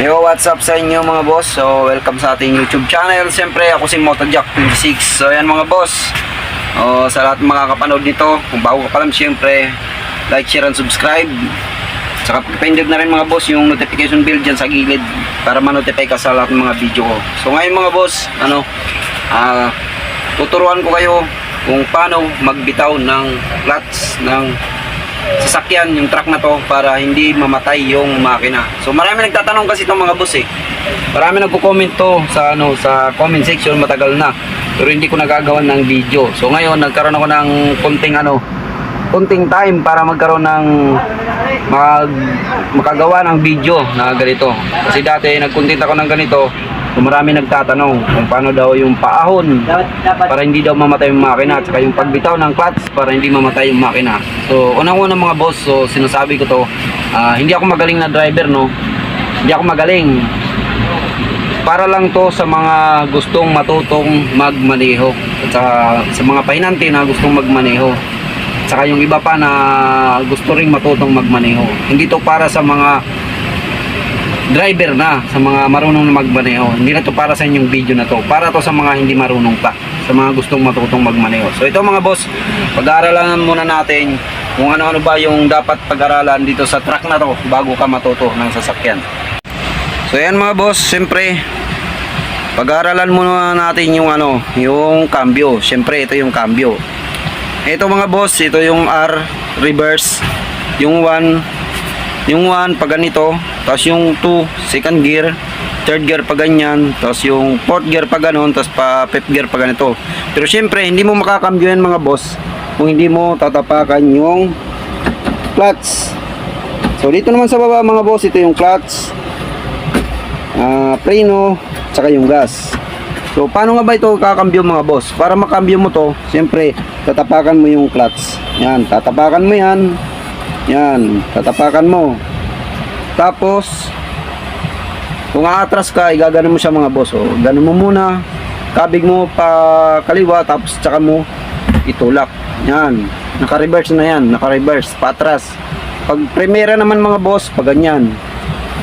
Yo, what's up sa inyo mga boss? So, welcome sa ating YouTube channel. Siyempre, ako si Motojack26. So, yan mga boss. Oh, sa lahat ng makakapanood nito, kung bago ka pa lang, siyempre, like, share, and subscribe. Saka pindot na rin mga boss yung notification bell dyan sa gilid para ma-notify ka sa lahat ng mga video ko. So, ngayon mga boss, ano, ah, tuturuan ko kayo kung paano magbitaw ng clutch ng sasakyan yung truck na to para hindi mamatay yung makina. So marami nagtatanong kasi itong mga boss eh. Marami nagko-comment to sa ano sa comment section matagal na. Pero hindi ko nagagawa ng video. So ngayon nagkaroon ako ng konting ano konting time para magkaroon ng mag makagawa ng video na ganito. Kasi dati nagkontent ako ng ganito, so marami nagtatanong kung paano daw yung paahon para hindi daw mamatay yung makina at saka yung pagbitaw ng clutch para hindi mamatay yung makina. So, unang-una mga boss, so sinasabi ko to, ah, hindi ako magaling na driver, no? Hindi ako magaling. Para lang to sa mga gustong matutong magmaneho at saka sa mga pahinante na gustong magmaneho. Saka yung iba pa na gusto ring matutong magmaneho. Hindi to para sa mga driver na, sa mga marunong na magmaneho. Hindi na to para sa inyong video na to. Para to sa mga hindi marunong pa, sa mga gustong matutong magmaneho. So ito mga boss, pag-aaralan muna natin kung ano-ano ba yung dapat pag-aralan dito sa truck na to bago ka matuto ng sasakyan. So yan mga boss, siyempre pag-aaralan muna natin yung ano, yung cambio. Siyempre ito yung cambio. Ito mga boss, ito yung R reverse, yung 1 yung 1 pag ganito, tapos yung 2 second gear, third gear pa ganyan, tapos yung fourth gear pa ganon, tapos pa fifth gear pa ganito. Pero syempre, hindi mo makakambyo yan mga boss kung hindi mo tatapakan yung clutch. So dito naman sa baba mga boss, ito yung clutch, ah preno, tsaka yung gas. So paano nga ba ito kakambyo mga boss? Para makambyo mo to, siyempre tatapakan mo yung clutch. Yan, tatapakan mo yan. Yan, tatapakan mo. Tapos kung aatras ka, igaganon mo siya mga boss. O, ganon mo muna. Kabig mo pa kaliwa, tapos tsaka mo itulak. Yan. Naka-reverse na yan. Naka-reverse. Patras. Pag primera naman mga boss, pag ganyan.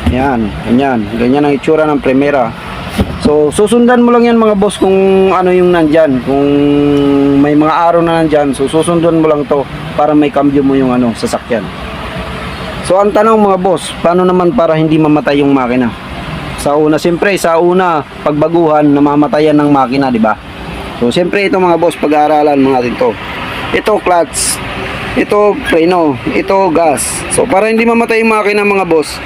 Yan. Ganyan. Ganyan ang itsura ng primera. So, susundan mo lang yan mga boss kung ano yung nandyan. Kung may mga araw na nandyan, so susundan mo lang to para may cambio mo yung ano, sasakyan. So, ang tanong mga boss, paano naman para hindi mamatay yung makina? Sa una, siyempre, sa una, pagbaguhan, namamatayan ng makina, di ba? So, siyempre, ito mga boss, pag-aaralan mo natin to. Ito, clutch. Ito, preno. Ito, gas. So, para hindi mamatay yung makina mga boss,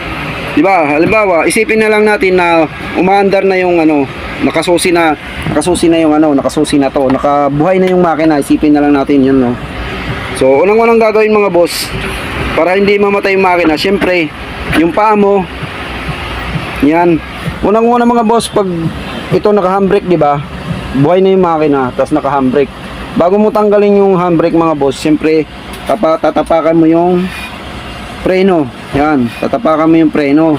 di ba? Halimbawa, isipin na lang natin na umaandar na yung ano, nakasusi na, nakasusi na yung ano, nakasusi na to, nakabuhay na yung makina, isipin na lang natin yun, no? So, unang-unang gagawin mga boss, para hindi mamatay yung makina, syempre, yung paa mo, yan. Unang-una mga boss, pag ito naka-handbrake, di ba? Buhay na yung makina, tapos naka-handbrake. Bago mo tanggalin yung handbrake mga boss, syempre, tapa, tatapakan mo yung preno. Yan, tatapakan mo yung preno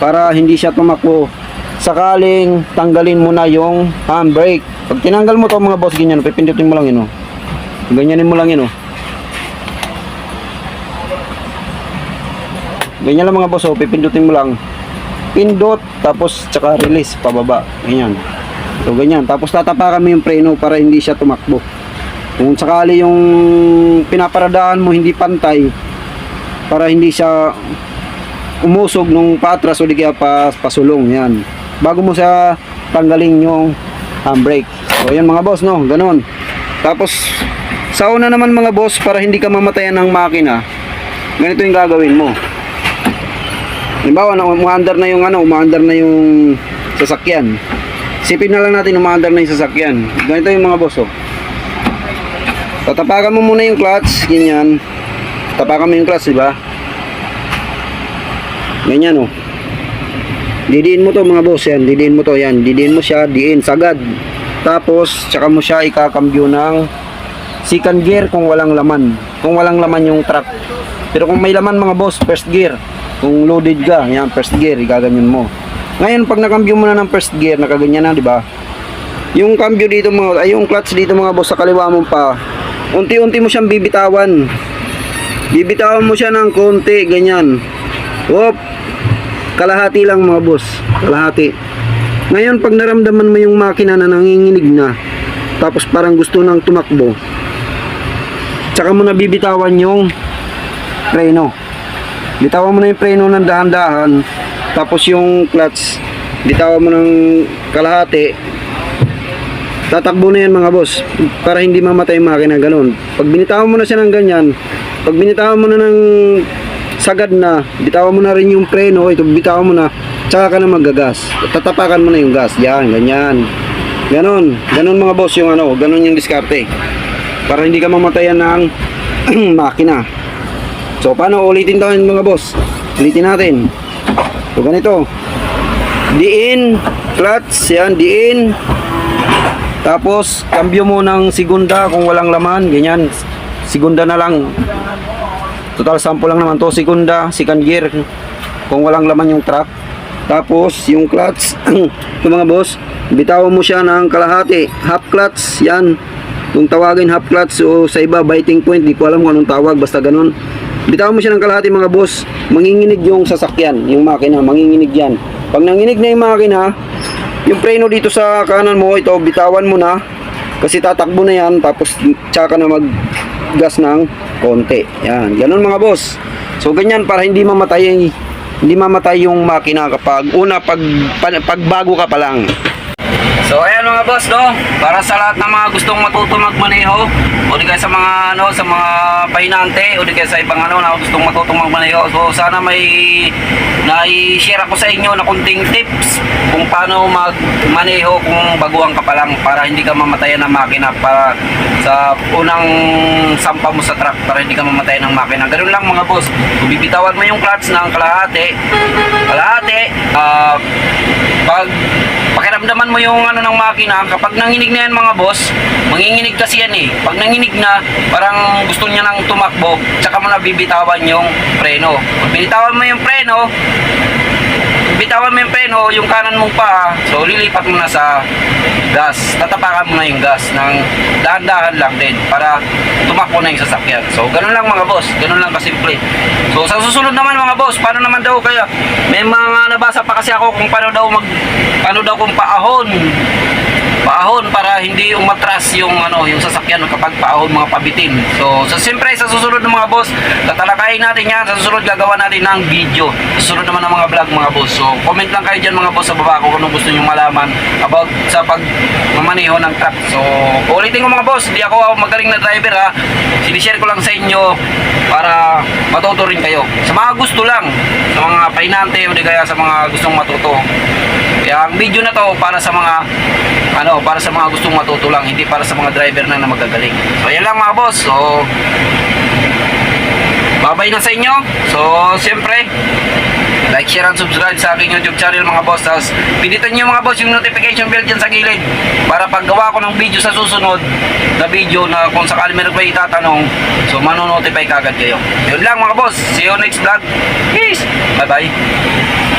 para hindi siya tumakbo. Sakaling tanggalin mo na yung handbrake. Pag tinanggal mo to mga boss, ganyan, pipindutin mo lang yun, oh. Ganyanin mo lang yun, oh. Ganyan lang mga boss, oh, pipindutin mo lang. Pindot, tapos tsaka release, pababa. Ganyan. So, ganyan. Tapos tatapakan mo yung preno para hindi siya tumakbo. Kung sakali yung pinaparadaan mo hindi pantay, para hindi siya umusog nung patras o di kaya pas, pasulong. Yan. Bago mo siya tanggalin yung handbrake. So, yan mga boss, no? Ganon. Tapos, sa una naman mga boss, para hindi ka mamatayan ng makina, ganito yung gagawin mo. Halimbawa, na umaandar na yung ano, umaandar na yung sasakyan. Sipin na lang natin umaandar na yung sasakyan. Ganito yung mga boss, oh. Tatapakan mo muna yung clutch, ganyan. Tapakan mo yung clutch, di ba? Ganyan, oh. Didiin mo to mga boss, yan. Didiin mo to, yan. Didiin mo siya, diin, sagad. Tapos, tsaka mo siya ikakambyo ng second gear kung walang laman. Kung walang laman yung truck. Pero kung may laman mga boss, first gear. Kung loaded ka, yan, first gear, igaganyan mo. Ngayon, pag nakambyo mo na ng first gear, nakaganyan na, di ba? Yung cambio dito mga, ay yung clutch dito mga boss, sa kaliwa mo pa, unti-unti mo siyang bibitawan. Bibitawan mo siya ng konti, ganyan. Whoop. Kalahati lang mga boss. Kalahati. Ngayon, pag naramdaman mo yung makina na nanginginig na, tapos parang gusto nang tumakbo, tsaka mo na bibitawan yung preno. Bitawan mo na yung preno ng dahan-dahan, tapos yung clutch, bitawan mo ng kalahati, tatakbo na yan mga boss, para hindi mamatay yung makina, ganun. Pag binitawan mo na siya ng ganyan, pag binitawan mo na ng sagad na, bitawan mo na rin yung preno, ito bitawan mo na, tsaka ka na magagas. Tatapakan mo na yung gas, yan, ganyan. Ganon, ganon mga boss yung ano, ganon yung diskarte. Para hindi ka mamatayan ng makina. So paano ulitin to mga boss? Ulitin natin. So ganito. Diin, clutch, yan, diin. Tapos cambio mo ng segunda kung walang laman, ganyan. Segunda na lang. Total sample lang naman to, segunda, second gear kung walang laman yung truck. Tapos yung clutch, mga boss, bitawan mo siya ng kalahati, half clutch, yan. Kung tawagin half clutch o sa iba biting point, di ko alam kung anong tawag, basta ganun. Bitawan mo siya ng kalahati mga boss, manginginig yung sasakyan, yung makina, manginginig yan. Pag nanginig na yung makina, yung preno dito sa kanan mo, ito, bitawan mo na. Kasi tatakbo na yan, tapos tsaka na mag gas ng konti. Yan, ganun mga boss. So ganyan para hindi mamatay hindi mamatay yung makina kapag una pag pa- pagbago ka pa lang. So ayan mga boss no, para sa lahat ng mga gustong matuto magmaneho o di kaya sa mga ano sa mga pahinante o di kaya sa ibang ano na gustong matutong magmaneho. So sana may nai-share ako sa inyo na kunting tips kung paano magmaneho kung baguhan ka pa lang para hindi ka mamatayan ng makina para sa unang sampa mo sa truck para hindi ka mamatayan ng makina. Ganun lang mga boss. Bibitawan mo yung clutch ng kalahati, kalahati, ah, pag pakiramdaman mo yung ano ng makina, kapag nanginig na yan mga boss, manginginig kasi yan eh. Pag nanginig na, parang gusto niya nang tumakbo, tsaka mo na bibitawan yung preno. Pag binitawan mo yung preno, bitawan mo yung preno, yung kanan mong pa, so lilipat mo na sa gas. Tatapakan mo na yung gas ng dahan-dahan lang din para tumakbo na yung sasakyan. So, ganun lang mga boss. Ganun lang kasimple. So, sa susunod naman mga boss, paano naman daw kaya? May mga nabasa pa kasi ako kung paano daw mag, paano daw kung paahon paahon para hindi umatras yung ano yung sasakyan kapag paahon mga pabitin. So, so siyempre sa susunod ng mga boss, tatalakayin natin yan. Sa susunod gagawa natin ng video. Susunod naman ng mga vlog mga boss. So, comment lang kayo dyan mga boss sa baba kung anong gusto nyo malaman about sa pagmamaneho ng truck. So, ulitin ko mga boss, hindi ako magaling na driver ha. Sinishare ko lang sa inyo para matuto rin kayo. Sa mga gusto lang, sa mga painante o di kaya sa mga gustong matuto. Kaya ang video na to para sa mga ano, para sa mga gustong matuto lang, hindi para sa mga driver na na magagaling. So, yan lang mga boss. So, babay na sa inyo. So, siyempre, like, share, and subscribe sa aking YouTube channel mga boss. Tapos, pinitan nyo mga boss yung notification bell dyan sa gilid para paggawa ko ng video sa susunod na video na kung sakali meron kayo itatanong, so manonotify kagad kayo. Yun lang mga boss. See you next vlog. Peace! Bye-bye!